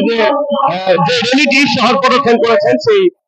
শেরপুরের যে আহ, যে রেলিটি শহর প্রদক্ষিণ করেছেন সেই আহ,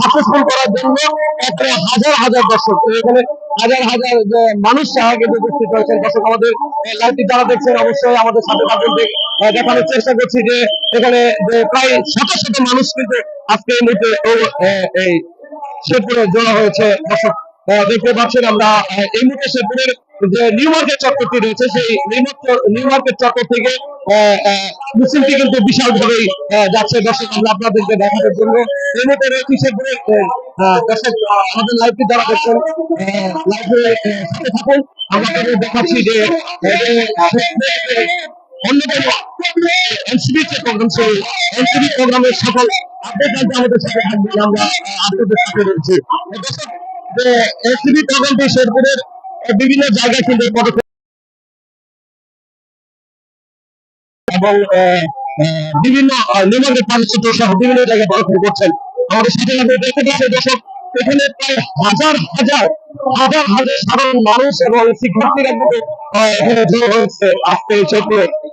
সাকসেসফুল করার জন্য হাজার হাজার দর্শক এখানে হাজার হাজার মানুষ কিন্তু উপস্থিত হয়েছেন। দর্শক, আমাদের লাইভটি যারা দেখছেন, অবশ্যই আমাদের সাথে দেখানোর চেষ্টা করছি যে এখানে প্রায় শত শত মানুষ কিন্তু আজকে এই মুহূর্তে এই শেরপুরে জড়ো হয়েছে দর্শক দেখতে পাচ্ছেন আমরা এই মুহূর্তে শেরপুরের যে নিউ মার্কেট চত্বরটি রয়েছে, সেই নিউ মার্কেট- চত্বর থেকে মিছিলটি কিন্তু বিশাল ভাবেই যাচ্ছে। দর্শক, আমরা আপনাদেরকে দেখানোর জন্য এই মুহূর্তে রয়েছে শেরপুরের দর্শক আমাদের লাইভটি যারা দেখছেন লাইভে থাকুন। আমরা দেখাচ্ছি যে বিভিন্ন জায়গায় কিন্তু এবং বিভিন্ন নির্মাণের পানিচিত্র সহ বিভিন্ন জায়গায় পদক্ষেপ করছেন। আমাদের সাথে দেখতে পাচ্ছে দর্শক এখানে প্রায় হাজার হাজার হাজার হাজার সাধারণ মানুষ এবং শিক্ষার্থীরা কিন্তু এখানে জড়ো হয়েছে আহ,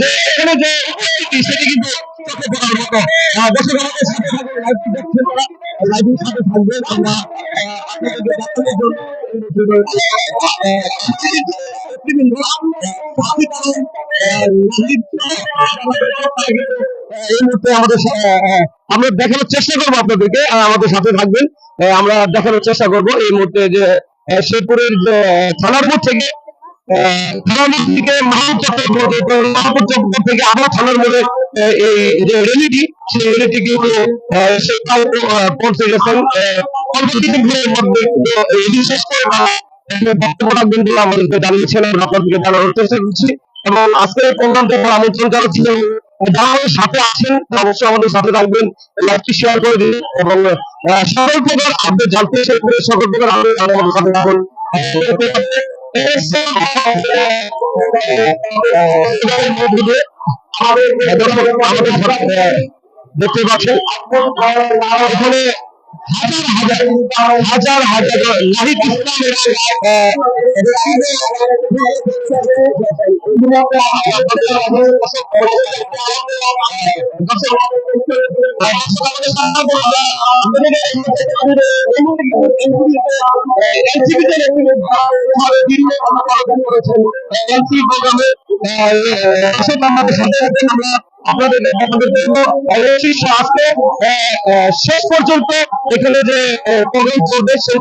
যে এখানে যে কিন্তু দর্শক আমাদের থাকবেন, আমরা এই মুহূর্তে আমাদের আমরা দেখানোর চেষ্টা করব আপনাদেরকে আমাদের সাথে থাকবেন। আমরা দেখানোর চেষ্টা করব এই মুহূর্তে যে শেরপুরের থানারপুর থেকে করছি। এবং আজকের প্রোগ্রাম থেকে আমন্ত্রণ জানাচ্ছিলেন যারা আমাদের সাথে আছেন অবশ্যই আমাদের সাথে থাকবেন, লাইভটি শেয়ার করে দিন, এবং সকল প্রকার আপডেট জানতে সকল প্রকার আপডেট আমাদের সাথে থাকুন। দেখতে পাচ্ছেন হাজার হাজার হাজার হাজার নাহিদ ইসলামের আহ, আপনাদের আপনাদের জন্য অবশ্যই শেষ পর্যন্ত এখানে যে প্রোগ্রাম চলবে, সেই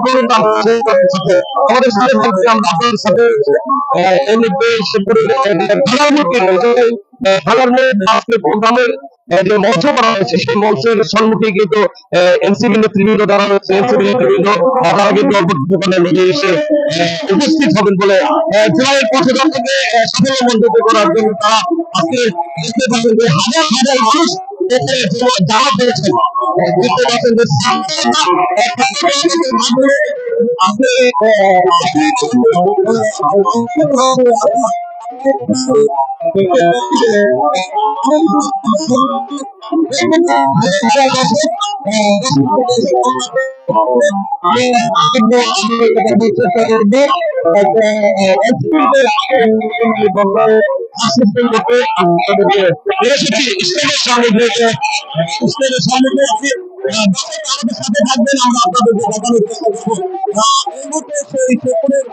আমাদের সাথে থাকবে আপনাদের সাথে। এই ভালো মধ্যে আজকে প্রোগ্রামের যে মঞ্চ করা হয়েছে সেই মঞ্চের সম্মুখে কিন্তু এনসিবি নেতৃবৃন্দ যারা রয়েছে এনসিবি নেতৃবৃন্দ তারা কিন্তু কিছুক্ষণের মধ্যে এসে উপস্থিত হবেন বলে জুলাইয়ের সাফল্য মণ্ডিত করার জন্য তারা আজকে দেখতে পাচ্ছেন যে হাজার হাজার মানুষ আপনি আহ, আপনি ইসলামের সামনে আমাদের সাথে থাকবেন আমরা আপনাদের দেখানোর চেষ্টা করব। এই মুহূর্তে সেই আহ,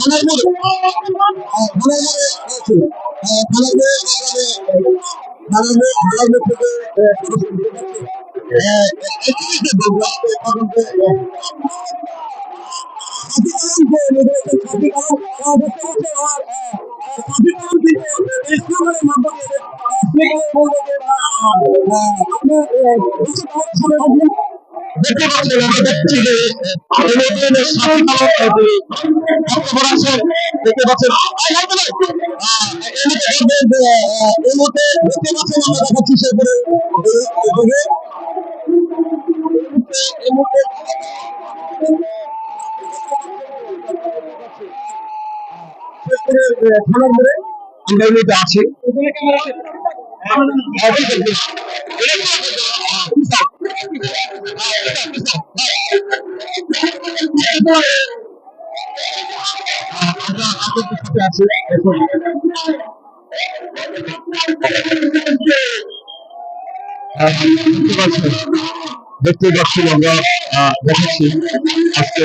থানার মোড়ে রয়েছে মোড়ে থানার মোড় থেকে দেখতে পাচ্ছেন ইউনিয়নের সাথী বক্তব্য আছেন দেখতে পাচ্ছেন এই মুহূর্তে দেখতে পাচ্ছেন আমরা দেখাচ্ছি সেগুলো এই মুহূর্তে দেখতে পাচ্ছি আমরা দেখাচ্ছি আজকে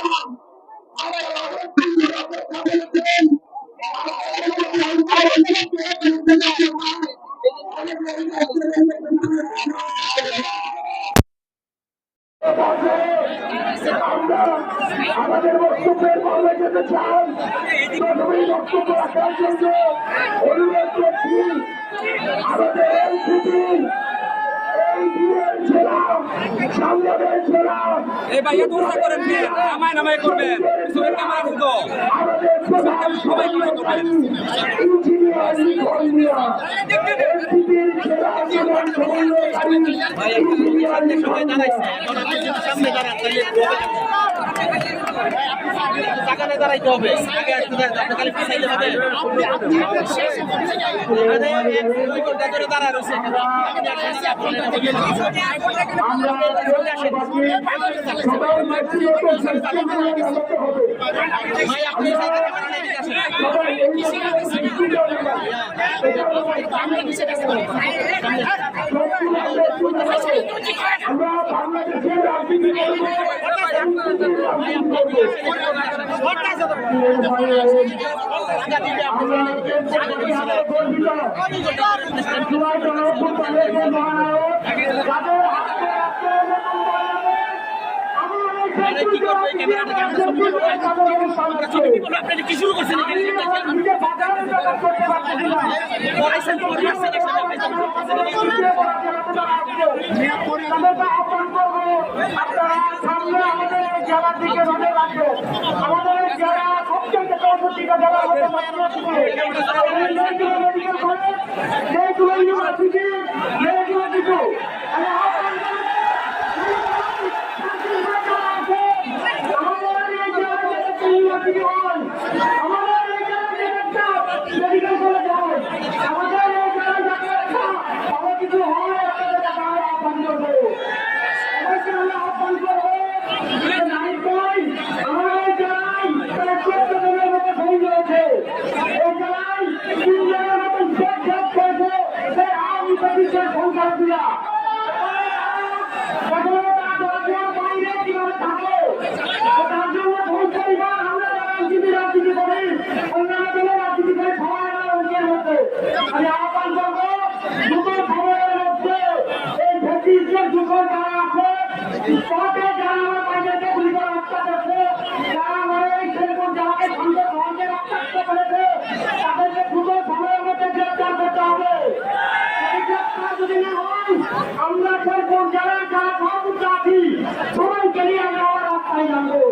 প্রধান সবাই ইঞ্জিনিয়ার করবেন ইঞ্জিনিয়ারিং কর্মীরা এলসিপির ছেলা সমন্বয়কারী ভাই একটা লোকের জায়গায় দাঁড়াইতে হবে আগে আসতে আপনি খালি পিছাইতে হবে এখানে এক দুই ঘণ্টা নিতে হবে ভাই আপনি সাইডে ক্যামেরা নিয়ে আসেন সবাই আমরা বাংলাদেশের রাজনীতি কি করবে ক্যামেরাটা আমরা ছবি তো আমাদের যারা সবচেয়ে চৌষট্টিটা জেলা হতে যেগুলো ইউনিভার্সিটি যেগুলো কিছু আমি আহ্বান করি আমাদের এই জেলাতে একটা ইউনিভার্সিটি হয় আমাদের এই জেলাতে একটা মেডিকেল কলেজ হয় ব্রিটিশের সংখ্যালঘুরা বাইরে কীভাবে থাকে তার জন্য বহু পরিবার আমরা যারা রাজনীতি রাজনীতি করি অন্যান্য দলের রাজনীতি করে সবাই আমরা ঐক্যের মধ্যে আমি আহ্বান করব দুটো সময়ের মধ্যে এই ব্রিটিশদের দুটো যারা আছে তাতে যারা আমার বাইরেকে গুলি করে হত্যা করছে, যারা আমার এই শেরপুর যারাকে সন্দেহ ধর্মে রক্তাক্ত করেছে, তাদেরকে দুটো সময়ের মধ্যে গ্রেপ্তার করতে হবে। এই গ্রেপ্তার যদি না হয়, আমরা শেরপুর যারা যারা সহযোগিতা আছি সবাইকে নিয়ে আমরা আবার রাস্তায় শেরপুর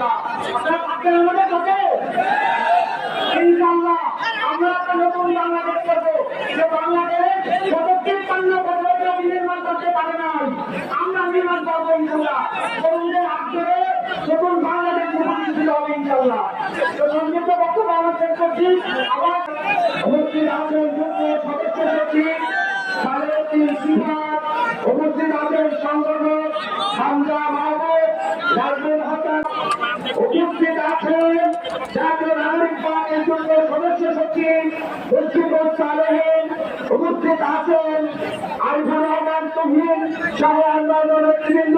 পাবে ইনশাল্লাহ আপনারা আমাদের সাথে ইনশাআল্লাহ, আমরা একটা নতুন বাংলাদেশ করব। যে বাংলাদেশ তিপ্পান্ন বছর কেউ নির্মাণ করতে পারে নাই, আমরা নির্মাণ করব ইনশাল্লাহ তরুণদের হাত ধরে নতুন তো সংযুক্ত বক্তব্য আমরা শেষ আবার উপস্থিত আছেন সদস্য সচিব সংগঠক, হামজা মাহবুব নাজমুল হাসান উপস্থিত আছেন জাতীয় নাগরিক পার্টির জন্য সদস্য সচিব মুশফিকুর সালেহীন। উপস্থিত আছেন আরিফুর রহমান তুহিন সহ অন্যান্য নেতৃবৃন্দ।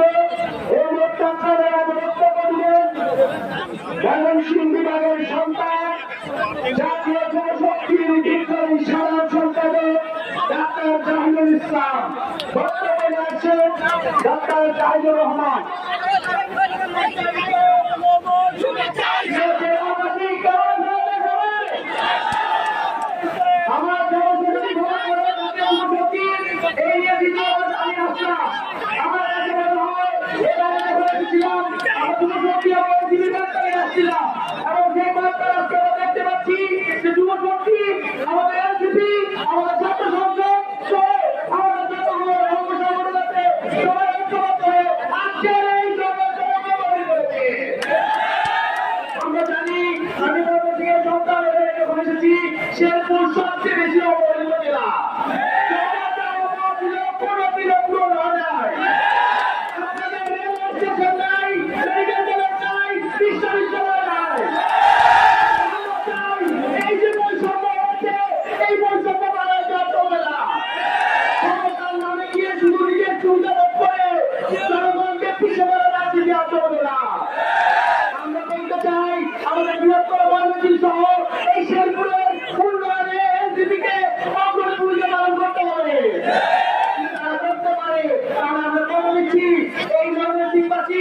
এই বক্তব্যের বক্তব্য দিলেন ময়মনসিংহ বিভাগের সন্তান, জাতীয় জনশক্তির বিপ্লবী সাধারণ সম্পাদক ডাক্তার জাহিদুল ইসলাম। বক্তব্য রাখছেন ডাক্তার জাহিদুর রহমান। আসছিলাম এবং সেই বার্তা আজকে আমরা দেখতে পাচ্ছি যে যুবশক্তি আমাদের এনসিপি আমাদের ছাত্র সংসদ সহ আমাদের যত অঙ্গ সংগঠন আছে সবাই ঐক্যবদ্ধ হয়ে আজকের এই জনগণ করেছে আমরা জানি আমি বলব যে সন্তান যখন এসেছি শেরপুর সবচেয়ে বেশি অবহেলিত জেলা জনতা অবহেলিত কোনো দিনে পূরণ হয় নাই। আপনাদের রেল স্টেশন নাই, মেডিকেল কলেজ নাই, বিশ্ববিদ্যালয় নাই। আমরা চাই, এই যে বৈষম্য হচ্ছে, এই বৈষম্য বাড়ায় দেওয়া চলবে না। ক্ষমতার নামে গিয়ে শুধু নিজের চুলটা ভোগ করে জনগণকে পিছিয়ে ফেলে রাজনীতি আর চলবে না। আমরা বলতে চাই আমাদের বৃহত্তর ময়মনসিংহ সহ এই শেরপুরের উন্নয়নে এনসিপিকে অগ্রণী ভূমিকা পালন করতে হবে তারা করতে পারে তাহলে আমরা কথা দিচ্ছি এই ময়মনসিংহবাসী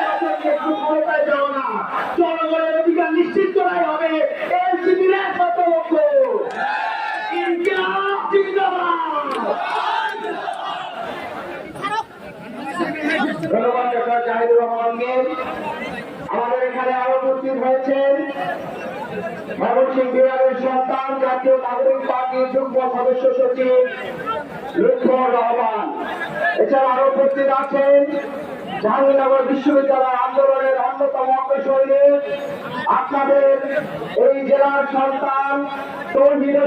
ক্ষমতায় যাও না। জনগণের অধিকার নিশ্চিত করাই হবে। এনসিপির একমাত্র লক্ষ্য এখানে আরও হয়েছেন জাতীয় সচিব এছাড়া আরও উপস্থিত আছেন জাহাঙ্গীরনগর বিশ্ববিদ্যালয় আন্দোলনের অন্যতম অগ্রসরী আপনাদের এই জেলার সন্তান তৌহিদ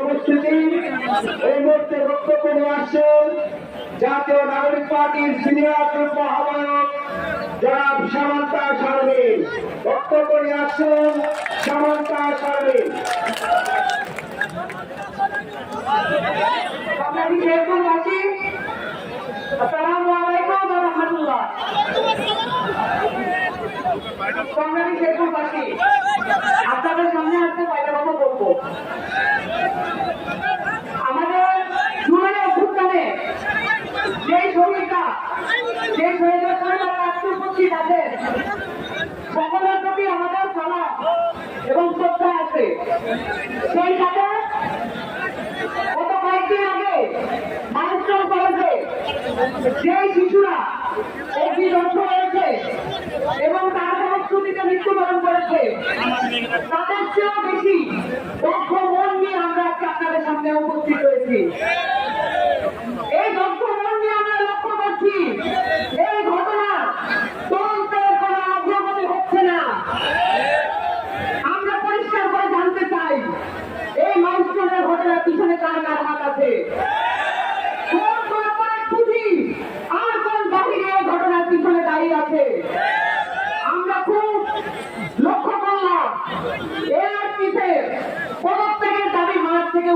উপস্থিতি, এই মুহূর্তে বক্তব্য নিয়ে আসছেন জাতীয় নাগরিক পার্টির সিনিয়র সামান্তা সার্বিক বক্তব্য নিয়ে আসছেন সামান্তা যেরকম আছি আসসালামু আলাইকুম রাহমাতুল্লাহ। আপনাদের সামনে আসতে কয়টা কথা বলব। আমাদের জুলাই অভ্যুত্থানে যে শহীদরা যে শহীদের সঙ্গে আমরা আজকে উপস্থিত সকলের প্রতি আমাদের সালাম এবং শ্রদ্ধা আছে। সেই সাথে গত কয়েকদিন আগে মাইস্ট্রম কলেজে যে শিশুরা অগ্নিদগ্ধ হয়েছে এবং তার প্রস্তুতিতে মৃত্যুবরণ করেছে। তাদের চেয়েও বেশি দক্ষ মন নিয়ে আমরা আজকে আপনাদের সামনে উপস্থিত হয়েছি।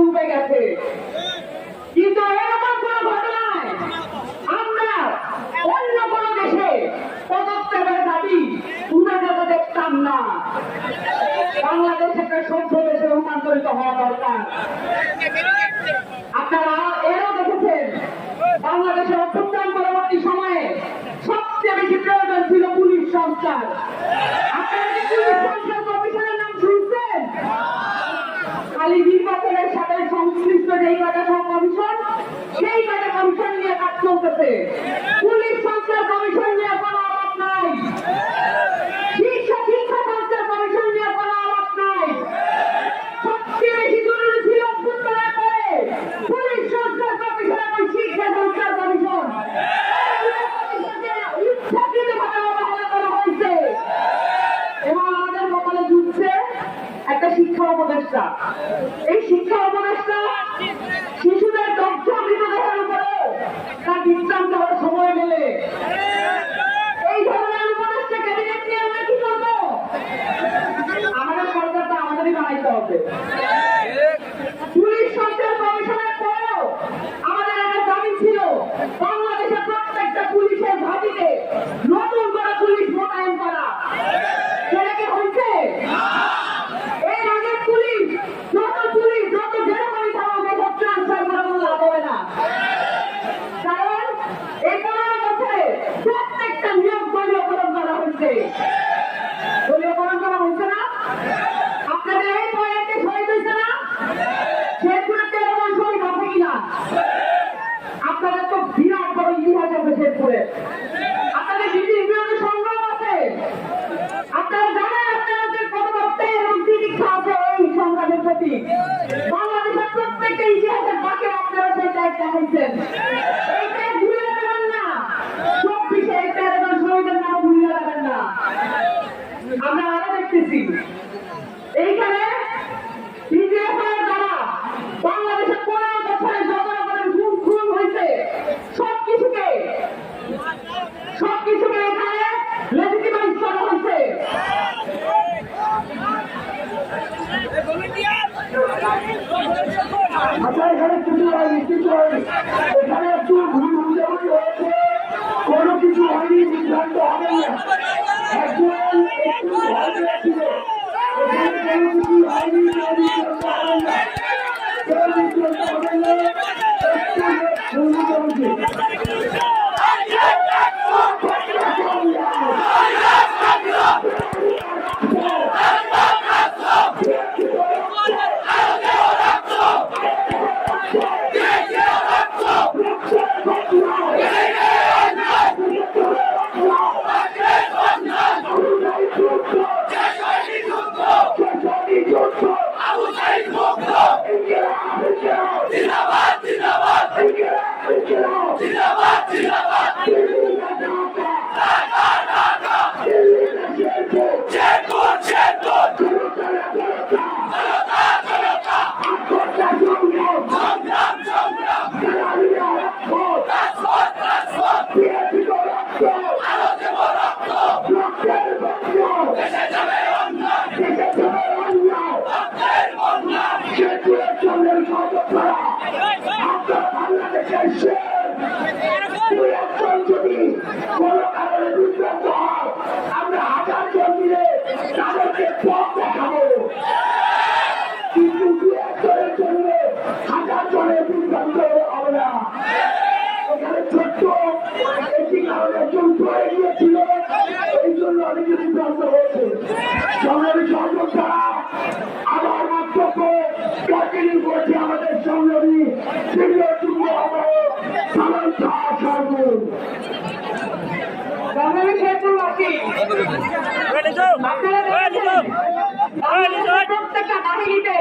ডুবে গেছে। কিন্তু এরকম কোন ঘটনায় আমরা অন্য কোন দেশে পদক্ষেপের দাবি তুলে দেওয়া দেখতাম না। বাংলাদেশ একটা সভ্য দেশে রূপান্তরিত হওয়া দরকার। আপনারা হয়েছে। করেছি বাংলাদেশের প্রত্যেকটা ইতিহাসের বাকি আপনারা সেই দায়িত্ব হয়েছেন এইটা ভুলে যাবেন না। চব্বিশে এইটা শহীদের নাম আমরা আরও দেখতেছি। Don't need your trouble. I will take more blood and get out of jail. যদি কোনো কারণে বিভ্রান্ত প্রত্যেকটা বাহিনীতে